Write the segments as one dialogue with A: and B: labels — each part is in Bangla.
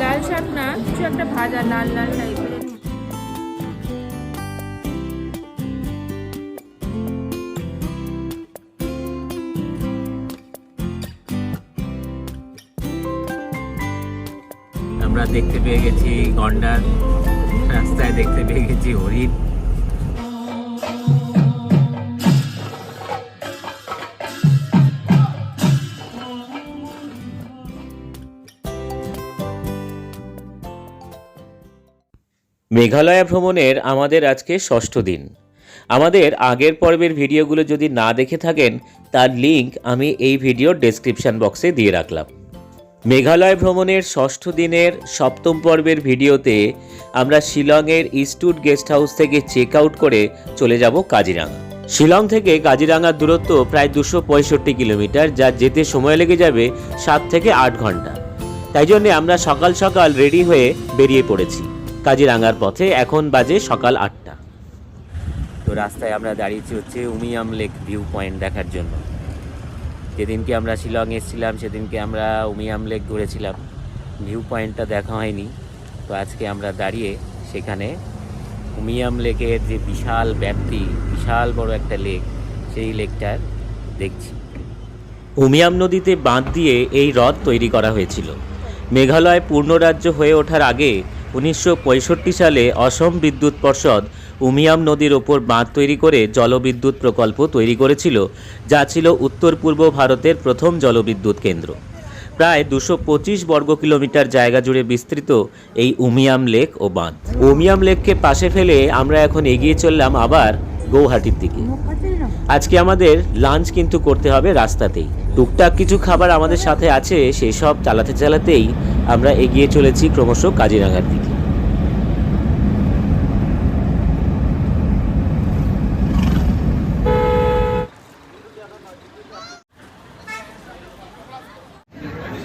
A: লাল শাক না কিছু একটা ভাজা লাল লাল টাইপের
B: আমরা দেখতে পেয়ে গেছি গন্ডার। রাস্তায় দেখতে পেয়ে গেছি হরিণ। মেঘালয়া ভ্রমণের আমাদের আজকে ষষ্ঠ দিন। আমাদের আগের পর্বের ভিডিওগুলো যদি না দেখে থাকেন, তার লিংক আমি এই ভিডিওর ডেসক্রিপশন বক্সে দিয়ে রাখলাম। মেঘালয় ভ্রমণের ষষ্ঠ দিনের সপ্তম পর্বের ভিডিওতে আমরা শিলংয়ের ইস্টউড গেস্ট হাউস থেকে চেক আউট করে চলে যাব কাজিরাঙা। শিলং থেকে কাজিরাঙার দূরত্ব প্রায় দুশো পঁয়ষট্টি কিলোমিটার, যা যেতে সময় লেগে যাবে সাত থেকে আট ঘণ্টা। তাই জন্যে আমরা সকাল সকাল রেডি হয়ে বেরিয়ে পড়েছি। কাজিরাঙার পথে এখন বাজে সকাল আটটা। তো রাস্তায় আমরা দাঁড়িয়েছি হচ্ছে উমিয়াম লেক ভিউ পয়েন্ট দেখার জন্য। যেদিনকে আমরা শিলং এসেছিলাম, সেদিনকে আমরা উমিয়াম লেক ঘুরেছিলাম। ভিউ পয়েন্টটা দেখা হয়নি। তো আজকে আমরা দাঁড়িয়ে সেখানে উমিয়াম লেকের যে বিশাল ব্যাপ্তি, বিশাল বড় একটা লেক, সেই লেকটার দেখছি। উমিয়াম নদীতে বাঁধ দিয়ে এই হ্রদ তৈরি করা হয়েছিল। মেঘালয় পূর্ণরাজ্য হয়ে ওঠার আগে উনিশশো পঁয়ষট্টি সালে অসম বিদ্যুৎ পর্ষদ উমিয়াম নদীর ওপর বাঁধ তৈরি করে জলবিদ্যুৎ প্রকল্প তৈরি করেছিল, যা ছিল উত্তর পূর্ব ভারতের প্রথম জলবিদ্যুৎ কেন্দ্র। প্রায় দুশো পঁচিশ বর্গ কিলোমিটার জায়গা জুড়ে বিস্তৃত এই উমিয়াম লেক ও বাঁধ। উমিয়াম লেককে পাশে ফেলে আমরা এখন এগিয়ে চললাম আবার গৌহাটির দিকে। আজকে আমাদের লাঞ্চ কিন্তু করতে হবে রাস্তাতেই। টুকটাক কিছু খাবার আমাদের সাথে আছে, সেসব চালাতে চালাতেই আমরা এগিয়ে চলেছি ক্রমশ কাজিরাঙার দিকে।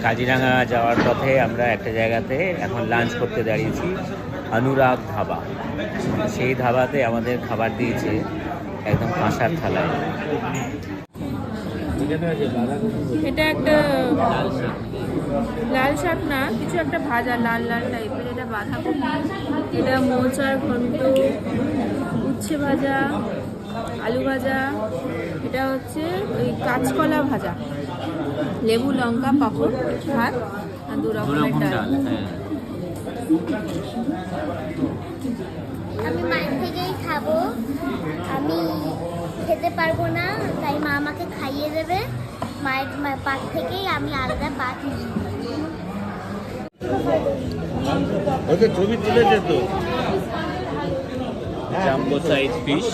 B: কাজিরাঙা যাওয়ার পথে আমরা একটা জায়গাতে এখন লাঞ্চ করতে দাঁড়িয়েছি, অনুরাগ ধাবা। সেই ধাবাতে আমাদের খাবার দিয়েছে একদম কাঁসার থালায়।
A: এটা একটা লাল শাক না, কিছু একটা ভাজা, লাল লাল টাইপের এটা বাঁধাকপি, এটা মোচার ঘন্ট, উচ্ছে ভাজা, আলু ভাজা, এটা হচ্ছে ওই কাঁচকলা ভাজা। লেবু লঙ্কা পাঁপড় ভাত আর দু রকমের ডাল।
C: আমি মায়ের থেকেই খাব। আমি খেতে পারব না তাই মা আমাকে খাইয়ে দেবে। মায়ের মা- পাত থেকেই আমি আলাদা পাত নিই।
D: ওকে ছবি তুলেছে তো।
B: Jumbo size fish.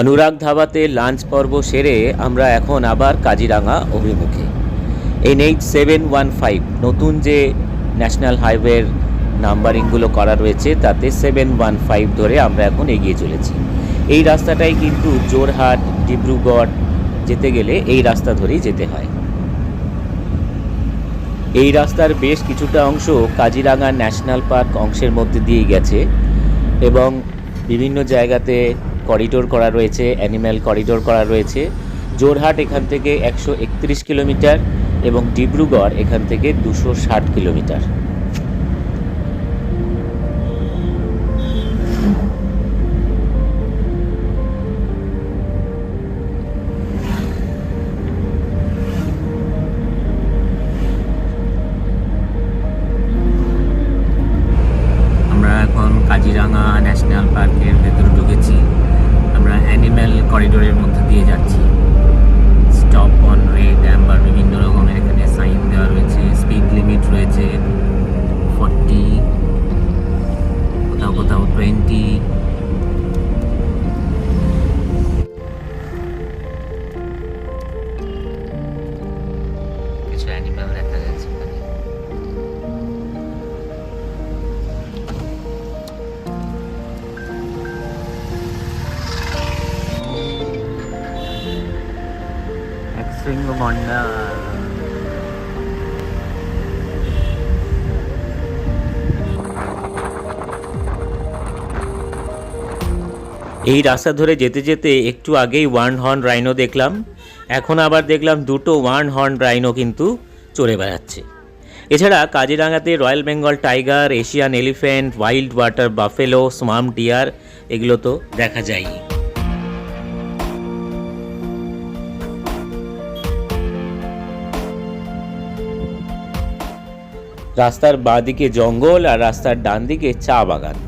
B: অনুরাগ ধাবাতে লাঞ্চ পর্ব সেরে আমরা এখন আবার কাজিরাঙা অভিমুখে। এনএইচ সেভেন ওয়ান ফাইভ, নতুন যে ন্যাশনাল হাইওয়ের নাম্বারিংগুলো করা রয়েছে, তাতে সেভেন ওয়ান ফাইভ ধরে আমরা এখন এগিয়ে চলেছি। এই রাস্তাটাই কিন্তু জোরহাট, ডিব্রুগড় যেতে গেলে এই রাস্তা ধরেই যেতে হয়। এই রাস্তার বেশ কিছুটা অংশ কাজিরাঙা ন্যাশনাল পার্ক অংশের মধ্যে দিয়ে গেছে এবং বিভিন্ন জায়গাতে করিডোর করা রয়েছে, অ্যানিম্যাল করিডোর করা রয়েছে। জোরহাট এখান থেকে একশো একত্রিশ কিলোমিটার এবং ডিব্রুগড় এখান থেকে দুশো kilometre. 20. It's animal reference. Next thing on uh, এই রাস্তা ধরে যেতে যেতে একটু আগেই ওয়ান হর্ন রাইনো দেখলাম। এখন আবার দেখলাম দুটো ওয়ান হর্ন রাইনো কিন্তু চড়ে বেড়াচ্ছে। এছাড়া কাজিরাঙাতে royal Bengal tiger, Asian elephant, wild water, buffalo swamp deer এগুলো তো দেখা যায়ই। রাস্তার বাঁদিকে জঙ্গল আর রাস্তার ডান দিকে চা বাগান।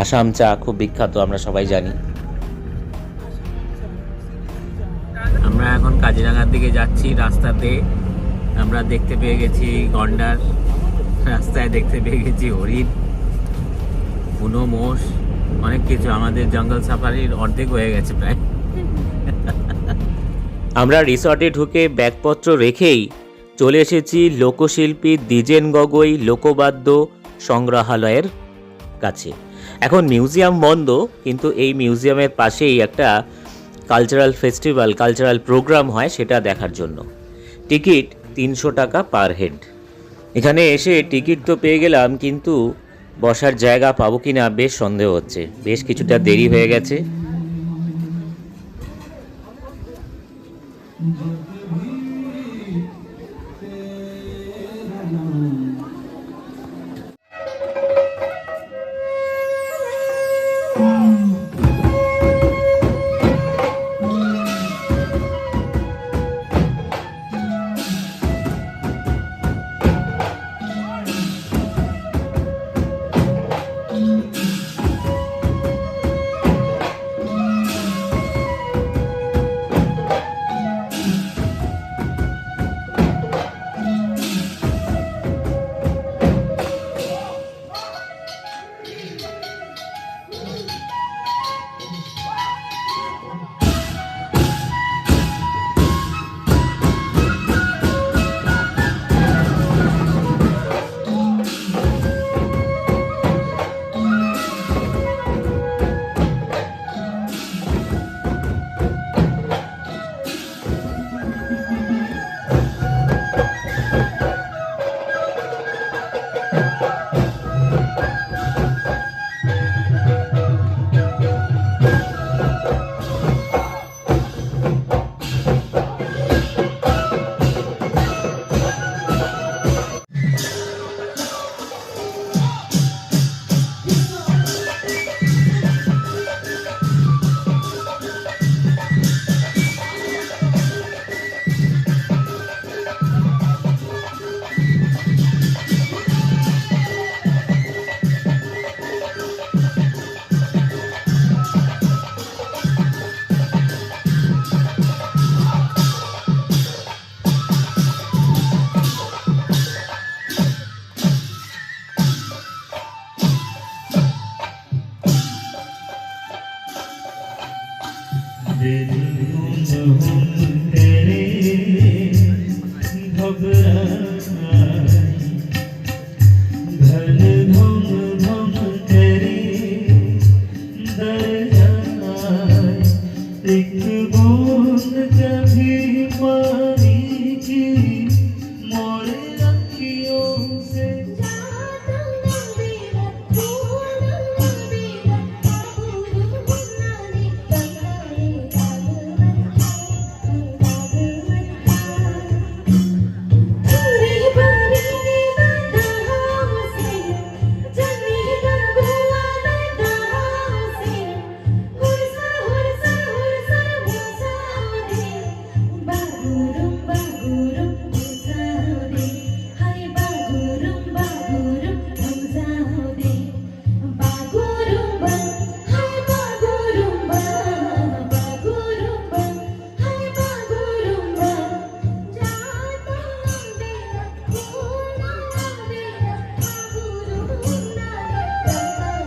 B: আসাম চা খুব বিখ্যাত আমরা সবাই জানি। আমরা এখন কাজিরাঙার দিকে যাচ্ছি রাস্তাতে। আমরা দেখতে পেয়ে গেছি গন্ডার রাস্তায় দেখতে পেয়ে গেছি হরিণ বুনো মোষ অনেক কিছু। আমাদের জঙ্গল সাফারির অর্ধেক হয়ে গেছে প্রায়। আমরা রিসর্টে ঢুকে ব্যাগপত্র রেখেই চলে এসেছি লোকশিল্পী দ্বিজেন গগৈ লোকবাদ্য সংগ্রহালয়ের কাছে। এখন মিউজিয়াম বন্ধ, কিন্তু এই মিউজিয়ামের পাশেই একটা কালচারাল ফেস্টিভ্যাল কালচারাল প্রোগ্রাম হয় সেটা দেখার জন্য। টিকিট তিনশো টাকা পার হেড এখানে এসে টিকিট তো পেয়ে গেলাম, কিন্তু বসার জায়গা পাবো কি না বেশ সন্দেহ হচ্ছে। বেশ কিছুটা দেরি হয়ে গেছে।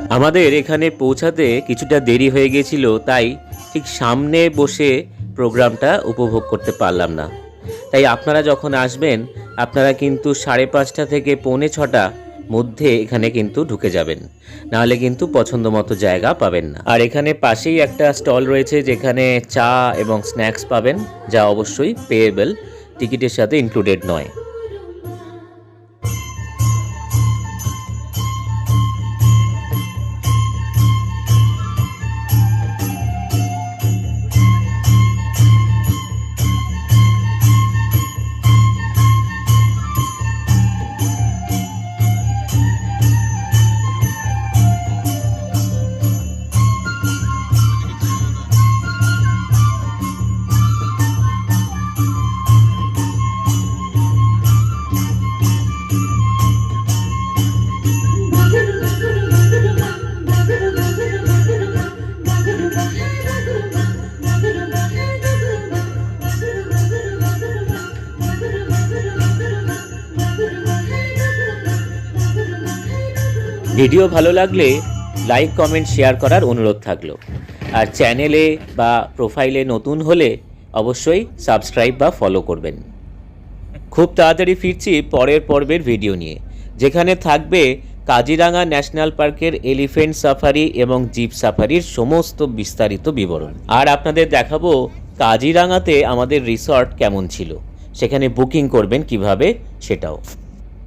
B: আমাদের এখানে পৌঁছাতে কিছুটা দেরি হয়ে গেছিল তাই ঠিক সামনে বসে প্রোগ্রামটা উপভোগ করতে পারলাম না। তাই আপনারা যখন আসবেন, আপনারা কিন্তু সাড়ে পাঁচটা থেকে পৌনে ছটা মধ্যে এখানে কিন্তু ঢুকে যাবেন। নাহলে কিন্তু পছন্দ মতো জায়গা পাবেন না। আর এখানে পাশেই একটা স্টল রয়েছে, যেখানে চা এবং স্ন্যাক্স পাবেন, যা অবশ্যই পেয়েবেল, টিকিটের সাথে ইনক্লুডেড নয়। ভিডিও ভালো লাগলে লাইক, কমেন্ট, শেয়ার করার অনুরোধ থাকল। আর চ্যানেলে বা প্রোফাইলে নতুন হলে অবশ্যই সাবস্ক্রাইব বা ফলো করবেন। খুব তাড়াতাড়ি ফিরছি পরের পর্বের ভিডিও নিয়ে, যেখানে থাকবে কাজিরাঙা ন্যাশনাল পার্কের এলিফেন্ট সাফারি এবং জিপ সাফারির সমস্ত বিস্তারিত বিবরণ। আর আপনাদের দেখাবো কাজিরাঙাতে আমাদের রিসর্ট কেমন ছিল, সেখানে বুকিং করবেন কীভাবে সেটাও।